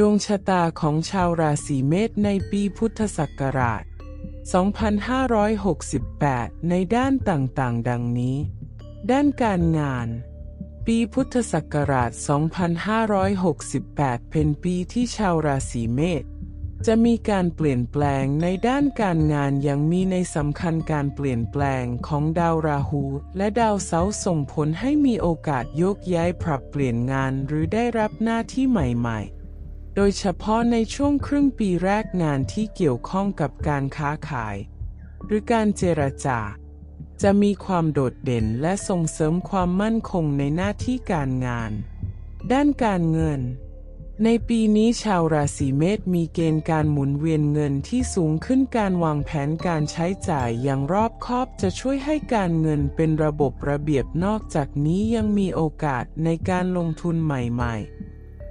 ดวงชะตาของชาวราศีเมษในปีพุทธศักราช 2568 ในด้านต่างๆ ดังนี้ ด้านการงาน ปีพุทธศักราช 2568 เป็นปีที่ชาวราศีเมษจะมีการเปลี่ยนแปลงในด้านการงานอย่างมีในสำคัญการเปลี่ยนแปลงของดาวราหู และดาวเสาร์ส่งผลให้มีโอกาสโยกย้ายปรับเปลี่ยนงานหรือได้รับหน้าที่ใหม่ ๆ ดยเฉพาะในช่วงครึ่งปีแรกงานที่เกี่ยวข้องกับการค้าขาย หรือการเจรจา จะมีความโดดเด่นและส่งเสริมความมั่นคงในหน้าที่การงาน ด้านการเงิน ในปีนี้ชาวราศีเมษมีเกณฑ์การหมุนเวียนเงินที่สูงขึ้นการวางแผนการใช้จ่ายอย่างรอบคอบจะช่วยให้การเงินเป็นระบบระเบียบนอกจากนี้ยังมีโอกาสในการลงทุนใหม่ ๆ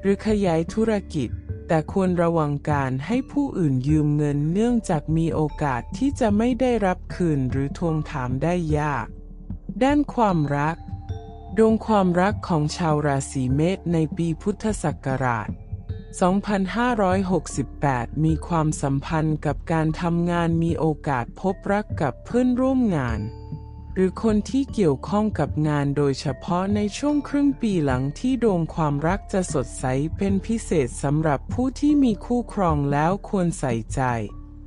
หรือขยายธุรกิจ แต่ควรระวังการให้ผู้อื่นยืมเงินเนื่องจากมีโอกาสที่จะไม่ได้รับคืนหรือทวงถามได้ยาก ด้านความรัก ดวงความรักของชาวราศีเมษในปีพุทธศักราช2568 มีความสัมพันธ์กับการทำงานมีโอกาสพบรักกับเพื่อนร่วมงาน รือคนที่เกี่ยวข้องกับงานโดยเฉพาะในช่วงครึ่งปีหลังที่ดวงความรักจะสดใสเป็นพิเศษสำหรับผู้ที่มีคู่ครองแล้วควรใส่ใจ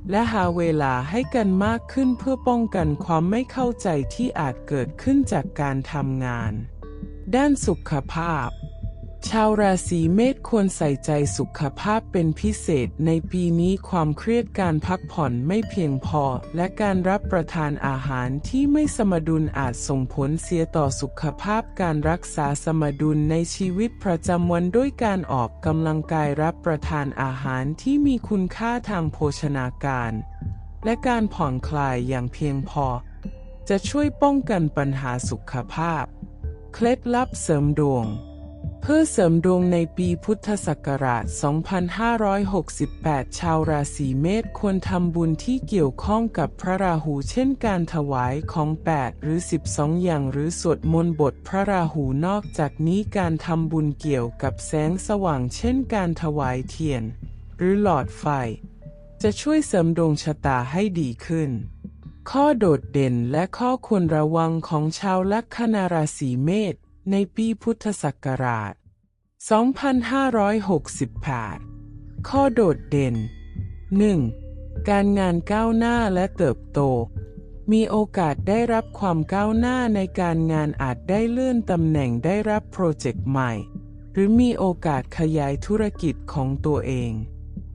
และหาเวลาให้กันมากขึ้นเพื่อป้องกันความไม่เข้าใจที่อาจเกิดขึ้นจากการทำงาน ด้านสุขภาพ ชาวราศีเมษควรใส่ใจสุขภาพเป็นพิเศษในปีนี้ความเครียดการพักผ่อนไม่เพียงพอ และการรับประทานอาหารที่ไม่สมดุลอาจส่งผลเสียต่อสุขภาพการรักษาสมดุลในชีวิตประจำวันด้วยการออกกำลังกายรับประทานอาหารที่มีคุณค่าทางโภชนาการ และการผ่อนคลายอย่างเพียงพอ จะช่วยป้องกันปัญหาสุขภาพ เคล็ดลับเสริมดวง เพื่อเสริมดวงในปีพุทธศักราช 2568 ชาวราศีเมษควรทำบุญที่เกี่ยวข้องกับพระราหูเช่นการถวายของ 8 หรือ 12 อย่างหรือสวดมนต์บทพระราหูนอกจากนี้การทำบุญเกี่ยวกับแสงสว่างเช่นการถวายเทียน หรือหลอดไฟ จะช่วยเสริมดวงชะตาให้ดีขึ้นข้อโดดเด่นและข้อควรระวังของชาวลัคนาราศีเมษ ในปีพุทธศักราช 2568 ข้อโดดเด่น 1. การงานก้าวหน้าและเติบโต มีโอกาสได้รับความก้าวหน้าในการงานอาจได้เลื่อนตำแหน่งได้รับโปรเจกต์ใหม่ หรือมีโอกาสขยายธุรกิจของตัวเอง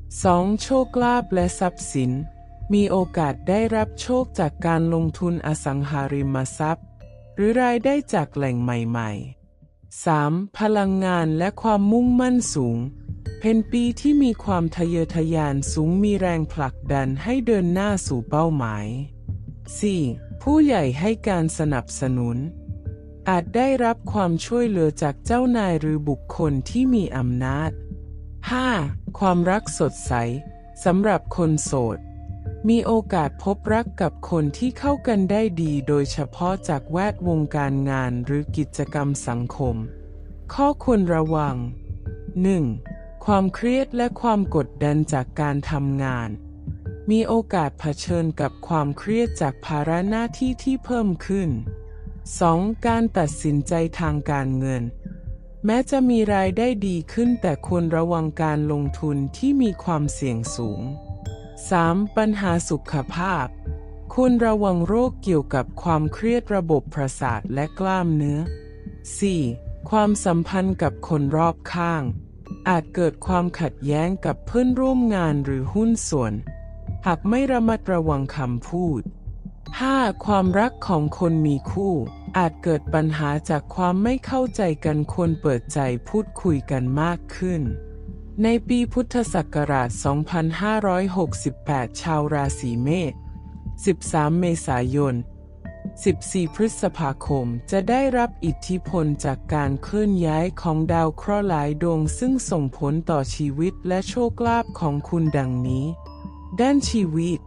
2. โชคลาภและทรัพย์สิน มีโอกาสได้รับโชคจากการลงทุนอสังหาริมทรัพย์ หรือรายได้จากแหล่งใหม่ ๆ 3. พลังงานและความมุ่งมั่นสูง เป็นปีที่มีความทะเยอทะยานสูงมีแรงผลักดันให้เดินหน้าสู่เป้าหมาย 4. ผู้ใหญ่ให้การสนับสนุน อาจได้รับความช่วยเหลือจากเจ้านายหรือบุคคลที่มีอำนาจ 5. ความรักสดใส สำหรับคนโสด มีโอกาสพบรักกับคนที่เข้ากันได้ดีโดยเฉพาะจากแวดวงการงานหรือกิจกรรมสังคม ข้อควรระวัง 1. ความเครียดและความกดดันจากการทำงาน มีโอกาสเผชิญกับความเครียดจากภาระหน้าที่ที่เพิ่มขึ้น 2. การตัดสินใจทางการเงิน แม้จะมีรายได้ดีขึ้นแต่ควรระวังการลงทุนที่มีความเสี่ยงสูง 3. ปัญหาสุขภาพ ควรระวังโรคเกี่ยวกับความเครียดระบบประสาทและกล้ามเนื้อ 4. ความสัมพันธ์กับคนรอบข้าง อาจเกิดความขัดแย้งกับเพื่อนร่วมงานหรือหุ้นส่วน หากไม่ระมัดระวังคำพูด 5. ความรักของคนมีคู่ อาจเกิดปัญหาจากความไม่เข้าใจกันควรเปิดใจพูดคุยกันมากขึ้น ในปีพุทธศักราช 2568 ชาวราศีเมษ 13 เมษายน 14 พฤษภาคม จะได้รับอิทธิพลจากการเคลื่อนย้ายของดาวเคราะห์หลายดวงซึ่งส่งผลต่อชีวิตและโชคลาภของคุณดังนี้ ด้านชีวิต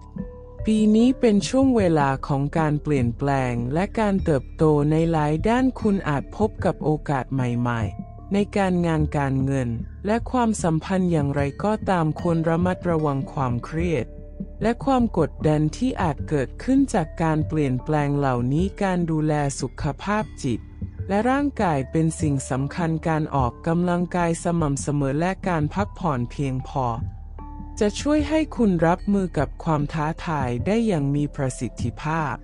ปีนี้เป็นช่วงเวลาของการเปลี่ยนแปลงและการเติบโตในหลายด้านคุณอาจพบกับโอกาสใหม่ ๆ ในการงานการเงิน และความสัมพันธ์อย่างไรก็ตามควรระมัดระวังความเครียด และความกดดันที่อาจเกิดขึ้นจากการเปลี่ยนแปลงเหล่านี้การดูแลสุขภาพจิต และร่างกายเป็นสิ่งสำคัญการออกกำลังกายสม่ำเสมอและการพักผ่อนเพียงพอ จะช่วยให้คุณรับมือกับความท้าทายได้อย่างมีประสิทธิภาพ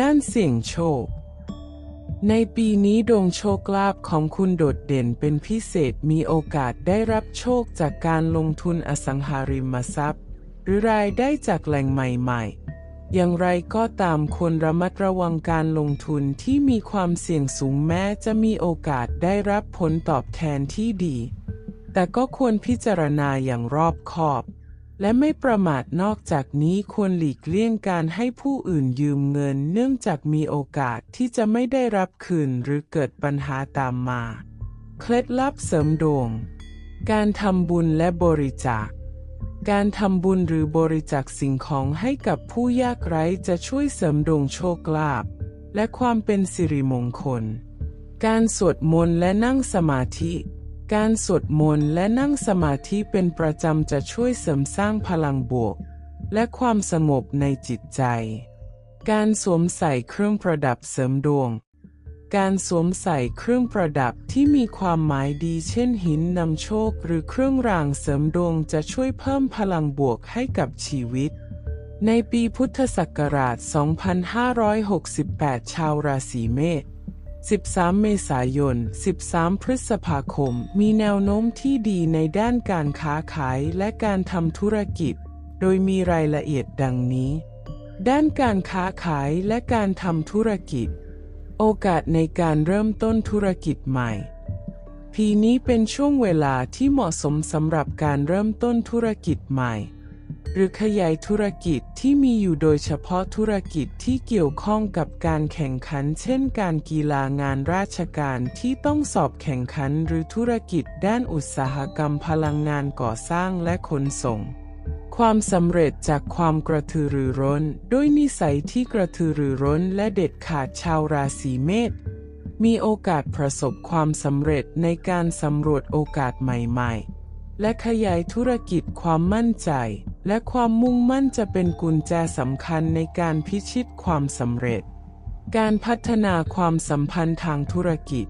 ด้านเสี่ยงโชค ในปีนี้ดวงโชคลาภของคุณโดดเด่นเป็นพิเศษมีโอกาสได้รับโชคจากการลงทุนอสังหาริมทรัพย์ หรือรายได้จากแหล่งใหม่ๆ อย่างไรก็ตามควรระมัดระวังการลงทุนที่มีความเสี่ยงสูงแม้จะมีโอกาสได้รับผลตอบแทนที่ดี แต่ก็ควรพิจารณาอย่างรอบคอบ และไม่ประมาทนอกจากนี้ควรหลีกเลี่ยงการให้ผู้อื่นยืมเงิน เนื่องจากมีโอกาสที่จะไม่ได้รับคืนหรือเกิดปัญหาตามมา เคล็ดลับเสริมดวง การทำบุญและบริจาค การทำบุญหรือบริจาคสิ่งของให้กับผู้ยากไร้จะช่วยเสริมดวงโชคลาภและความเป็นสิริมงคล การสวดมนต์และนั่งสมาธิ การสวดมนต์และนั่งสมาธิเป็นประจำจะช่วยเสริมสร้างพลังบวก และความสงบในจิตใจ การสวมใส่เครื่องประดับเสริมดวง การสวมใส่เครื่องประดับที่มีความหมายดีเช่นหินนำโชคหรือเครื่องรางเสริมดวงจะช่วยเพิ่มพลังบวกให้กับชีวิต ในปีพุทธศักราช 2568 ชาวราศีเมษ 13 เมษายน 13 พฤษภาคม มีแนวโน้มที่ดีในด้านการค้าขายและการทำธุรกิจ โดยมีรายละเอียดดังนี้ ด้านการค้าขายและการทำธุรกิจ โอกาสในการเริ่มต้นธุรกิจใหม่ ปีนี้เป็นช่วงเวลาที่เหมาะสมสำหรับการเริ่มต้นธุรกิจใหม่ หรือขยายธุรกิจที่มีอยู่โดยเฉพาะธุรกิจที่เกี่ยวข้องกับการแข่งขัน เช่น การกีฬางานราชการที่ต้องสอบแข่งขันหรือธุรกิจด้านอุตสาหกรรมพลังงานก่อสร้างและขนส่ง ความสำเร็จจากความกระตือรือร้น ด้วยนิสัยที่กระตือรือร้นและเด็ดขาดชาวราศีเมษมีโอกาสประสบความสำเร็จในการสำรวจโอกาสใหม่ ๆ และขยายธุรกิจความมั่นใจ และความมุ่งมั่นจะเป็นกุญแจสำคัญในการพิชิตความสำเร็จ การพัฒนาความสัมพันธ์ทางธุรกิจ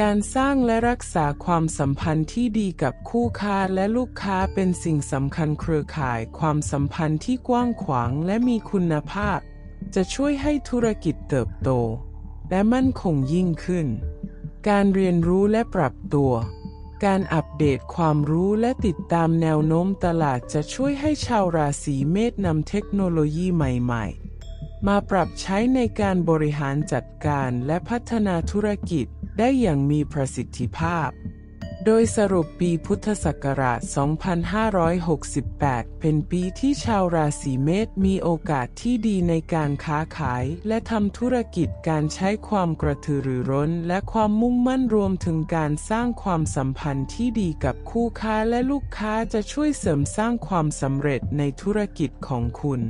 การสร้างและรักษาความสัมพันธ์ที่ดีกับคู่ค้าและลูกค้าเป็นสิ่งสำคัญเครือข่ายความสัมพันธ์ที่กว้างขวางและมีคุณภาพ จะช่วยให้ธุรกิจเติบโต และมั่นคงยิ่งขึ้น การเรียนรู้และปรับตัว การอัปเดตความรู้และติดตามแนวโน้มตลาดจะช่วยให้ชาวราศีเมษนำเทคโนโลยีใหม่ๆ มาปรับใช้ในการบริหารจัดการและพัฒนาธุรกิจได้อย่างมีประสิทธิภาพ โดยสรุปปีพุทธศักราช 2568 เป็นปีที่ชาวราศีเมษมีโอกาสที่ดีในการค้าขาย และทำธุรกิจการใช้ความกระตือรือร้น และความมุ่งมั่นรวมถึงการสร้างความสัมพันธ์ที่ดีกับคู่ค้าและลูกค้าจะช่วยเสริมสร้างความสำเร็จในธุรกิจของคุณ